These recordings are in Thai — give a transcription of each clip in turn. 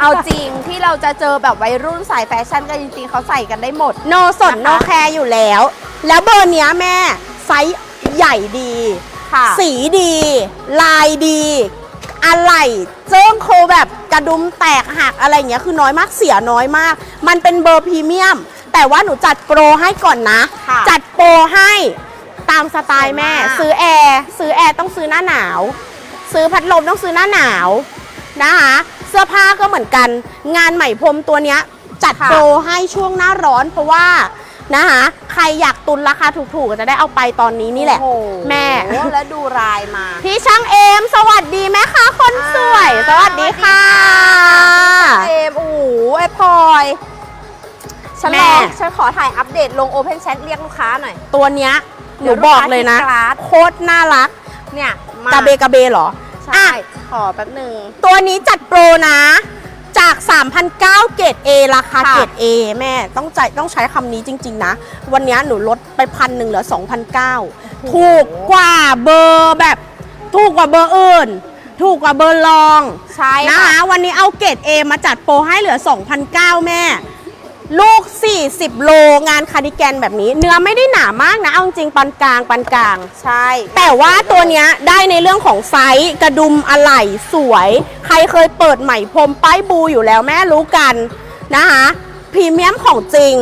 เอาจริงที่เราจะเจอแบบวัยรุ่นสายแฟชั่นกันจริงๆเขาใส่กันได้หมด โนสนนะคะโนแคร์อยู่แล้ว แล้วเบอร์เนี้ยแม่ไซส์ใหญ่ดี ค่ะ สีดี ลายดีอะไรเจิ้งโคแบบกระดุมแตกหักอะไรอย่างเงี้ยคือน้อยมากเสียน้อยมาก มันเป็นเบอร์พรีเมียม แต่ว่าหนูจัดโปรให้ก่อนนะ ค่ะจัดโปรให้ตามสไตล์แม่ สวยมาก ซื้อแอร์ซื้อแอร์ต้องซื้อหน้าหนาว ซื้อพัดลมต้องซื้อหน้าหนาวนะคะ เสื้อผ้าก็เหมือนกัน งานใหม่พรมตัวเนี้ยจัดค่ะโปรให้ช่วงหน้าร้อนเพราะว่านะคะใครอยากตุนราคาถูกๆก็จะได้เอาไปตอนนี้นี่แหละโอ้โแม่แล้วดูลายมา พี่ช่างเอม สวัสดีแม่ค้าคนสวยอ่าสวัสดีค่ะเอมโอ้โหไอพลอยฉันแม่ลองฉันขอถ่ายอัปเดตลง Open Chat เรียกลูกค้าหน่อย ตัวเนี้ยหเดี๋นูยวบอกเลยนะลูกค้าที่กราดโคตรน่ารัก เนี่ยมากระเบกระเบเหรอ ใช่อะขอแป๊บหนึ่ง ตัวนี้จัดโปรนะ จาก 3,009เกรด A ราคาค่ะ เกรด A แม่ต้องใจต้องใช้คำนี้จริง ๆ นะ วันนี้หนูลดไปพันหนึ่งเหลือ2,009ถูกกว่าเบอร์แบบ ถูกกว่าเบอร์อื่น ถูกกว่าเบอร์รอง ใช่นะค่ะคะวันนี้เอาเกรด A มาจัดโปรให้เหลือ 2,009แม่ ลูก 40 โลงานคาร์ดิแกนแบบนี้ เนื้อไม่ได้หนามากนะ เอาจริงๆปานกลางปานกลาง ใช่ แต่ว่าตัวเนี้ยได้ในเรื่องของไซส์กระดุมอะไหล่สวย ใครเคยเปิดใหม่พรมป้ายบูอยู่แล้วแม่รู้กันนะคะ พรีเมียมของจริง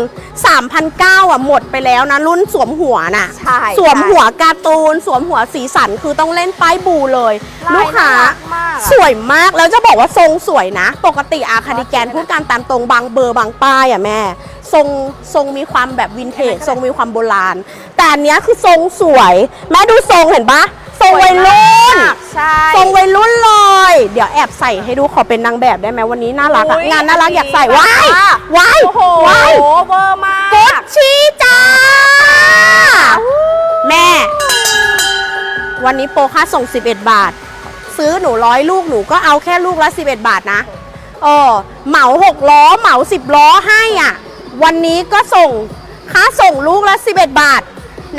3,900อะหมดไปแล้วนะ รุ่นสวมหัวน่ะ ใช่สวมหัวการ์ตูน สวมหัวสีสันคือต้องเล่นป้ายบูเลยลายลูกค้าน่รักมากสวยมากแล้วจะบอกว่าทรงสวยนะ ปกติอาคาดิแกนพูดการตามตรงบางเบอร์บางป้ายอะแม่ ทรงทรงมีความแบบวินเทจทรงมีความโบราณ แต่อันเนี้ยคือทรงสวย แม่ดูทรงเห็นปะท รงวัยรุ่นใช่ทรงวัยรุ่นเลย เดี๋ยวแอบใส่ให้ดูขอเป็นนางแบบได้ไหมวันนี้น่ารักอะอุ๊ยงานน่ารักอยากใส่อันนี้ว้ายแบบว่าว้ายโอ้โหว้ายเวอร์มากกุชชี่จ้าแม่ วันนี้โปรค่าส่ง 11 บาท ซื้อหนูร้อยลูกหนูก็เอาแค่ลูกละ 11 บาทนะเออเหมา6ล้อเหมา 10 ล้อให้อะ วันนี้ก็ส่งค่าส่งลูกละ 11 บาท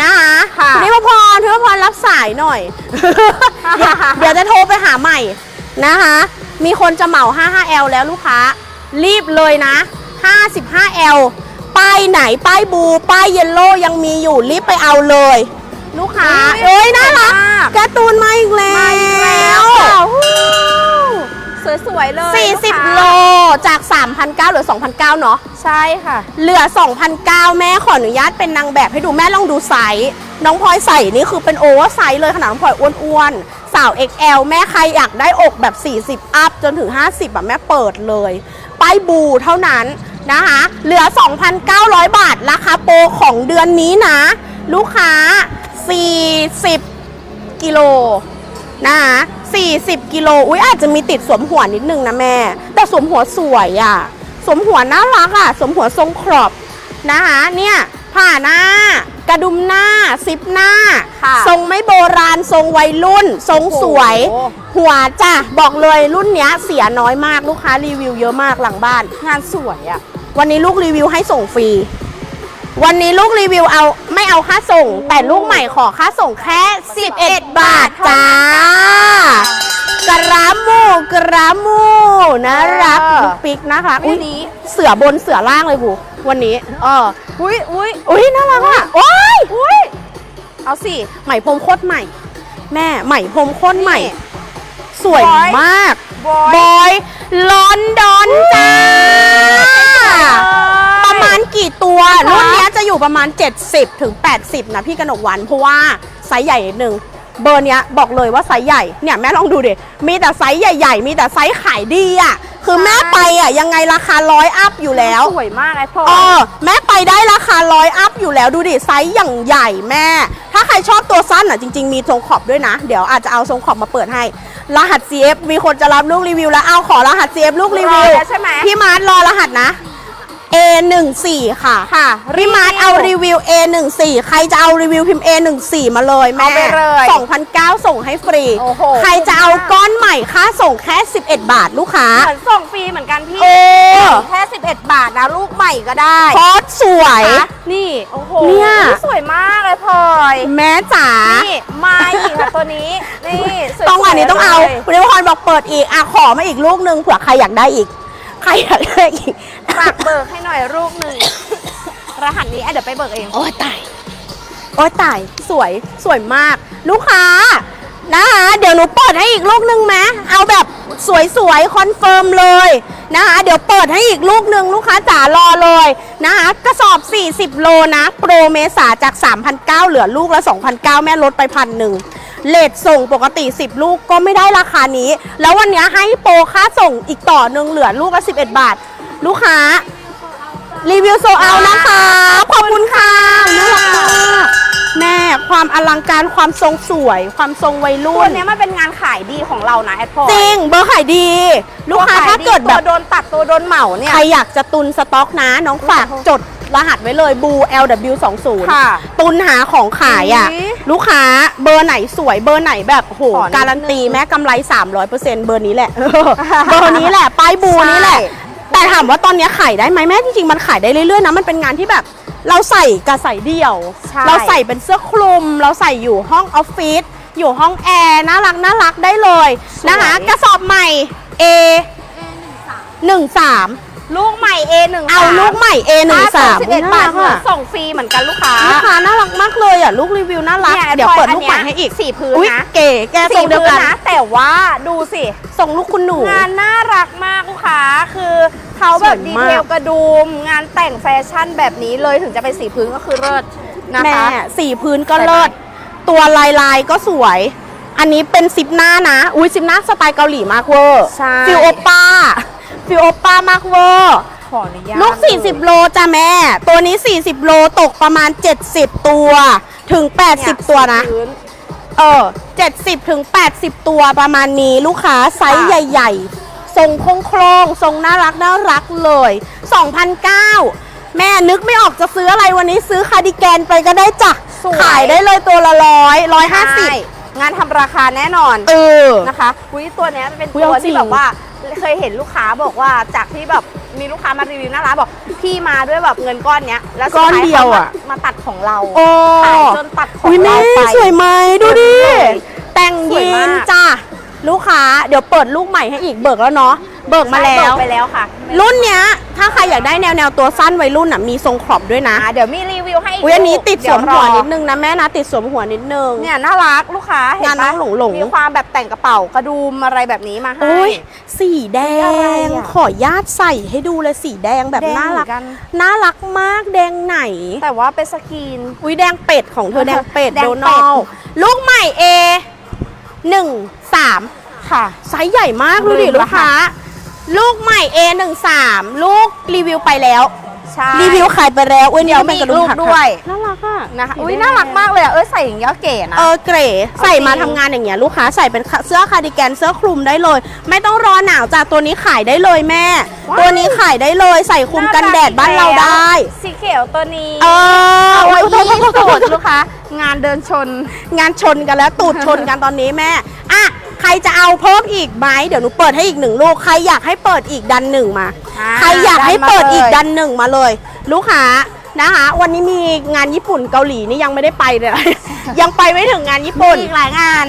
นะคะค่ะณนิพพรนิพพรรับสายหน่อยเดี๋ยวเดี๋ยวจะโทรไปหาใหม่นะคะ มีคนจะเหมา 55L แล้วลูกค้า รีบเลยนะ 55L ป้ายไหนป้ายบูป้ายเยลโล่ยังมีอยู่รีบไปเอาเลย ลูกค้าอุ๊ยเอ้ยน่ารักสวยมากการ์ตูนมาอีกแล้วมาอีกแล้ว วยๆเลย40 โลจาก 3,900เหลือ 2,900 เนาะ ใช่ค่ะ เหลือ2,009แม่ขออนุญาตเป็นนางแบบให้ดูแม่ลองดูไซส์น้องพลอยใส่นี่คือเป็นโอเวอร์ไซส์เลยขนาดน้องพลอยอ้วนๆ สาว XL แม่ใครอยากได้อกแบบ 40 อัพจนถึง 50อะแม่เปิดเลยป้ายบูเท่านั้นนะคะ เหลือ 2,900 บาท ราคาโปรของเดือนนี้นะ ลูกค้า 40 กิโลนะคะ 40 กิโล อุ้ยอาจจะมีติดสวมหัวนิดนึงนะแม่ แต่สวมหัวสวยอะ่ะ สวมหัวน่ารักอะ่ะ สวมหัวทรงครอบนะคะ เนี่ยผ่าหน้า กระดุมหน้า ซิปหน้าค่ะทรงไม่โบราณ ทรงวัยรุ่น ทรงสวยโอ้โหหัวจ้ะ บอกเลยรุ่นเนี้ยเสียน้อยมาก ลูกค้ารีวิวเยอะมากหลังบ้าน งานสวยอะ วันนี้ลูกรีวิวให้ส่งฟรี วันนี้ลูกรีวิวเอาไม่เอาค่าส่ง แต่ลูกใหม่ขอค่าส่งแค่ 11 บาทจ้ากระ มูกระมูน่ารักเออลูกปิ๊กนะคะอุ๊อุ้ยยนี้เสือบนเสือล่างเลยบูวันนี้เอออุ้ยอุ้ยอุ้ยน่ารักอะโอ้ยอุ้ยเอาสิไหมพรมโคตรใหม่ แม่ไหมพรมโคตรใหม่ นี่สวยบอย มากบอยบอยลอนดอนจ้าประมาณกี่ตัวค่ะรุ่นเนี้ยจะอยู่ประมาณ 70ถึง80 นะพี่กนกวัน เพราะว่าไซส์ใหญ่นิดนึง เบอร์เนี้ยบอกเลยว่าไซส์ใหญ่เนี่ยแม่ลองดูดิมีแต่ไซส์ใหญ่ ๆ มีแต่ไซส์ขายดีอะคือแม่ไปอะยังไงราคาร้อยอัพอยู่แล้วสวยมากไอ้พ่อเออแม่ไปได้ราคาร้อยอัพอยู่แล้วดูดิไซส์อย่างใหญ่แม่ ถ้าใครชอบตัวสั้นอะจริง ๆ มีทรงขอบด้วยนะ เดี๋ยวอาจจะเอาทรงขอบมาเปิดให้ รหัส CF มีคนจะรับลูกรีวิวแล้วเอาขอรหัส CF ลูกรีวิวรอแล้วใช่ไหมพี่มาร์ทรอรหัสนะ A14 ค่ะค่ะพี่มาร์ทเอารีวิว A14 ใครจะเอารีวิวพิมพ์ A14 มาเลยแม่เอาไปเลย2,009ส่งให้ฟรี โอ้โห ใครจะเอาก้อนใหม่ค่าส่งแค่ 11 บาทลูกค้า เหมือนส่งฟรีเหมือนกันพี่เออ แค่ 11 บาทนะลูกใหม่ก็ได้คอสสวยนะคะนี่ โอ้โหเนี่ย สวยมากเลยพลอย แม่จ๋า นี่มาอีกค่ะตัวนี้ นี่สวยๆต้องอันนี้ต้องเอาลย คุณนิพรบอกเปิดอีก อะขอมาอีกลูกนึงเผื่อใครอยากได้อีก ใครอยากได้อีก อยรูปหนึ่ง รหัสนี้อะเดี๋ยวไปเบิกเอง โอ้ยตาย โอ้ยตาย สวย สวยมาก ลูกค้า นะคะ เดี๋ยวหนูเปิดให้อีกลูกนึงไหมเอาแบบสวยๆ คอนเฟิร์มเลยนะคะ เดี๋ยวเปิดให้อีกลูกนึงลูกค้าจ๋ารอเลยนะคะ กระสอบ 40 โลนะ โปรเมษาจาก 3,900 เหลือลูกละ2,900 แม่ลดไปพันหนึ่งเลทส่งปกติ 10 ลูกก็ไม่ได้ราคานี้ แล้ววันนี้ให้โปรค่าส่งอีกต่อหนึ่งเหลือลูกละ11 บาท ลูกค้า รีวิวโซเอานะคะ ขอบคุณค่ะน่ารักมากแม่ความอลังการความทรงสวย ความทรงวัยตัรุ่วน เนี้ยมันเป็นงานขายดีของเรานะแอดพลอยจริง เบอร์ขายดี ลูกค้าตัวขยถ้าเกิดตัแบวบโดนตัดตัวโดนเหมาเนี่ย ใครอยากจะตุนสต็อกนะ น้องฝากโอ้โหจดรหัสไว้เลยบู LW20 ค่ะตุนหาของขายอะ อุ๊ยลูกค้าเบอร์ไหนสวยเบอร์ไหนแบบโอ้โหขอนิดนึงการันตีแม้กำไร 300%เบอร์นี้แหละ เบอร์นี้แหละป้ายบูนี้แหละ ใช่ แต่ถามว่าตอนนี้ขายได้ไหมแม่จริงๆมันขายได้เรื่อยๆนะมันเป็นงานที่แบบ เราใส่กระใส่เดี่ยว ใช่ เราใส่เป็นเสื้อคลุม เราใส่อยู่ห้องออฟฟิศอยู่ห้องแอร์น่ารักน่ารักได้เลยนะคะกระสอบใหม่ A 13 ลูกใหม่ A1 เอาลูกใหม่ A 1 3สิบเอ็ดบาทเหมือนส่งฟรีเหมือนกันลูกค้าลูกค้าน่ารักมากเลยอะลูกรีวิวน่ารักเนี่ยเดี๋ยวพลอยเปิดลูกอันใหเนี้ยม่ให้อีกสีพื้นอุ๊ยนะเก๋แกทรงเดียวกันนะแต่ว่าดูสิส่งลูกคุณหนูงานน่ารักมากลูกค้าคือเขาแบบสวยดีมากเทลกระดุมงานแต่งแฟชั่นแบบนี้เลยถึงจะเป็นสีพื้นก็คือเลิศนะแม่คะสีพื้นก็เลิศตัวลายลายๆก็สวย อันนี้เป็นซิปหน้านะ อุ้ยซิปหน้าสไตล์เกาหลีมากเวอร์ใช่ฟิลโอป้า ฟิลโอป้ามากเวอร์ขออนุญาตลูก 40 โลจ้ะแม่ ตัวนี้ 40 โลตกประมาณ 70 ตัว ถึง 80 ตัวนะสีพื้ เออ70 ถึง 80 ตัวประมาณนี้ลูกค้าไซส์ค่ะใหญ่ ๆ ทรงโค้งโครงๆทรงน่ารักน่ารักเลย2,009แม่นึกไม่ออกจะซื้ออะไรวันนี้ซื้อคาร์ดิแกนไปก็ได้จ้ะ สวย ขายได้เลยตัวละร้อยร้อยห้าสิบใช่งานทำราคาแน่นอนเออ นะคะอุ้ยตัวเนี้ยเป็นอุ๊ยตัวเอาจริที่ง แบบว่า เคยเห็นลูกค้าบอกว่าจากที่แบบมีลูกค้ามารีวิวหน้าร้านบอกพี่มาด้วยแบบเงินก้อนเนี้ยแล้วสุก้อนท้าเดียวอะ ขามามาตัดของเราโอ้ขายจนตัดของอุ้ยแม่เราไป สวยไหมดูดิสวยแต่งสวยยีมากนจ้ะลูกค้า เดี๋ยวเปิดลูกใหม่ให้อีกเบิกแล้วเนาะ เบิกมาแล้ใช่วเบิกไปแล้วค่ะรุ่นเนี้ย ถ้าใครอยากได้แนวแนวตัวสั้นวัยรุ่นอะมีทรงขอบด้วยนะอะเดี๋ยวมีรีวิวให้อีกอุ้ยอันนี้ลูกติดสเยวมหัวรอนิดนึงนะแม่นะติดสวมหัวนิดนึง เนี่ยน่ารักลูกค้าเห็นงานน้ปะองหลงหลงมีความแบบแต่งกระเป๋ากระดุมอะไรแบบนี้มาให้โอ้ยสีแดอะไรงอะขอญาตใส่ให้ดูเลยสีแดงแบบแดงน่ารักเหมือนกันน่ารักมากแดงไหน แต่ว่าเป็นสกรีนอุ้ยแดงเป็ดของเธอแดงเป็ดแดงโดเป็ดนัลลูกใหม่เอหนึ่งสามค่ะไซส์ใหญ่มากดูดิลืมลูกค้า ลูกใหม่ A13 ลูกรีวิวไปแล้ว ใช่รีวิวขายไปแล้วอุ้ยเดี๋ยวนี่มีเป็นกระดุมลูกถักด้วย น่ารักอะนะคะสีอุ้ยแดงน่ารักมากเลยอะเออใส่อย่างเงี้ยเก๋นะเออเกรใส่มาจริงทำงานอย่างเงี้ยลูกค้าใส่เป็นเสื้อคาร์ดิแกนเสื้อคลุมได้เลย ไม่ต้องรอหนาวจ้ะตัวนี้ขายได้เลยแม่ว้าวตัวนี้ขายได้เลยใส่คลุมกันแดดบ้านเราได้ สีเขียวตัวนี้เออเอาไว้โอ้ยที่สุดลูกค้างานเดินชน งานชนกันแล้วตูดชนกันตอนนี้แม่อะ ใครจะเอาเพิ่มอีกไหมเดี๋ยวหนูเปิดให้อีกหนึ่งลูก ใครอยากให้เปิดอีกดันหนึ่งมา อ่าใครอยากให้เปิดอีกดัดันนมาเลยหนึ่งมาเลย ลูกค้านะคะ วันนี้มีงานญี่ปุ่นเกาหลีนี่ยังไม่ได้ไปเลย ยังไปไม่ถึงงานญี่มีปุ่นอีกหลายงาน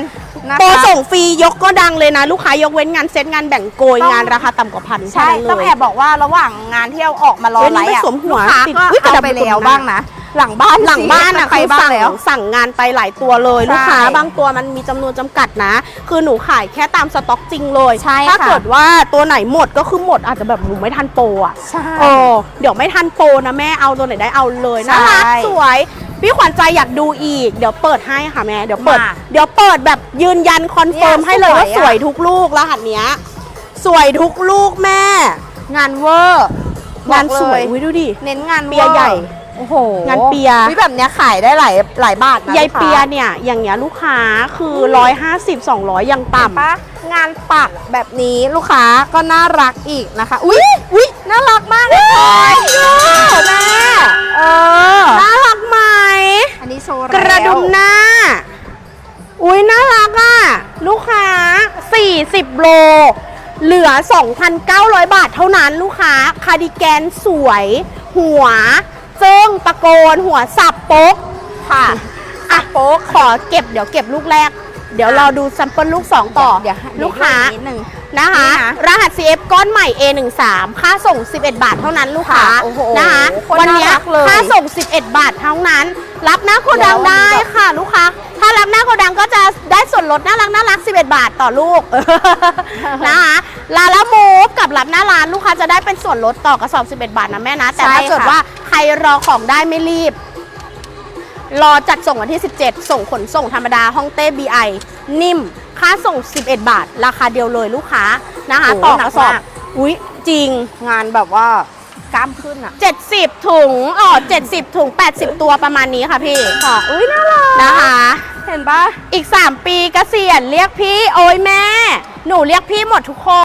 นะคะโปรส่งฟรียกก็ดังเลยนะ ลูกค้ายกเว้นงานเซ็ตงานแบ่งโกยต้องงานราคาต่ำกว่าพันใช่แค่นั้นเลย ต้องแอบบอกว่าระหว่างงานที่เราออกมารอเฮ้ยนี่ไลฟ์ไม่อะสวมหัวลูกค้าติดก็อุ๊ยกระเอาดับไปกระดุมแล้วหน้าบ้างนะ หลังบ้านหลังบ้านอะไปคือบ้างสั่งแล้ว สั่งงานไปหลายตัวเลยใช่ลูกค้าบางตัวมันมีจำนวนจำกัดนะ คือหนูขายแค่ตามสต็อกจริงเลยใช่ถ้าค่ะเกิดว่าตัวไหนหมดก็คือหมดอาจจะแบบหนูไม่ทันโปรอะใช่เออเดี๋ยวไม่ทันโปรนะแม่เอาตัวไหนได้เอาเลยน่ารักใช่สวยพี่ขวัญใจอยากดูอีก เดี๋ยวเปิดให้ค่ะแม่เดี๋ยวเปิดมาเดี๋ยวเปิดแบบยืนยันคอนเฟิร์มเนี่ยให้เลยว่าสสววยยอะทุกลูกรหัสเนี้ย สวยทุกลูกแม่ งานเวอร์งานสวยบอกเลอุ้ยดูดิเน้นงานเปียใหญ่ โอ้โหงานเปียอุ๊แบบเนี้ยขายได้หลายหลายบาทนะยายลูกค้เปียเนี่ยอย่างเงี้ยลูกค้าคือ 150 200 ยังต่ำปะงานปักแบบนี้ลูกค้าก็น่ารักอีกนะคะ อุ้ยอุ้ยน่ารักมากเลยค่ะแม่เออน่ารักไหม อันนี้โชว์กระดุมหน้า อุ้ยน่ารักอะ ลูกค้า 40 โล เหลือ 2,900 บาทเท่านั้นลูกค้า คาร์ดิแกนสวย หัว เจิ้งตะโกนหัวสับโป๊กค่ะอะโป๊กขอเก็บเดี๋ยวเก็บลูกแรก เดี๋ยวอะรอดูแซมเปิลลูก2ต่อ เดี๋ยวให้ลูกค้านิดนึง นะคะนี่นะรหัส CF ก้อนใหม่ A13 ค่าส่ง 11 บาทเท่านั้นลูกค้าค่ะโอ้โหนะคะโคตรวันเนี้ยน่ารักเลยค่าส่ง 11 บาทเท่านั้น รับหน้าโกดังแล้ววันนี้ได้แบบค่ะลูกค้า ถ้ารับหน้าโกดังก็จะได้ส่วนลดน่ารักน่ารัก 11 บาทต่อลูก นะคะลาละมูฟกับรับหน้าร้านลูกค้าจะได้เป็นส่วนลดต่อกระสอบ 11 บาทนะแม่นะ แต่ใช่ถ้าเกิดค่ะว่าใครรอของได้ไม่รีบ รอจัดส่งวันที่ 17 ส่งขนส่งธรรมดาห้องเต้ BI นิ่ม ค่าส่ง 11 บาท ราคาเดียวเลยลูกค้านะคะโอ้โหต่อกระสอบหนักมาก อุ้ยจริง งานแบบว่ากล้ามขึ้นอะ 70 ถุงอ๋อ70 ถุง 80 ตัวประมาณนี้ค่ะพี่ค่ะอุ้ยน่ารักนะคะ เห็นปะ อีก 3 ปีเกษียณเรียกพี่โอ้ยแม่ หนูเรียกพี่หมดทุกคน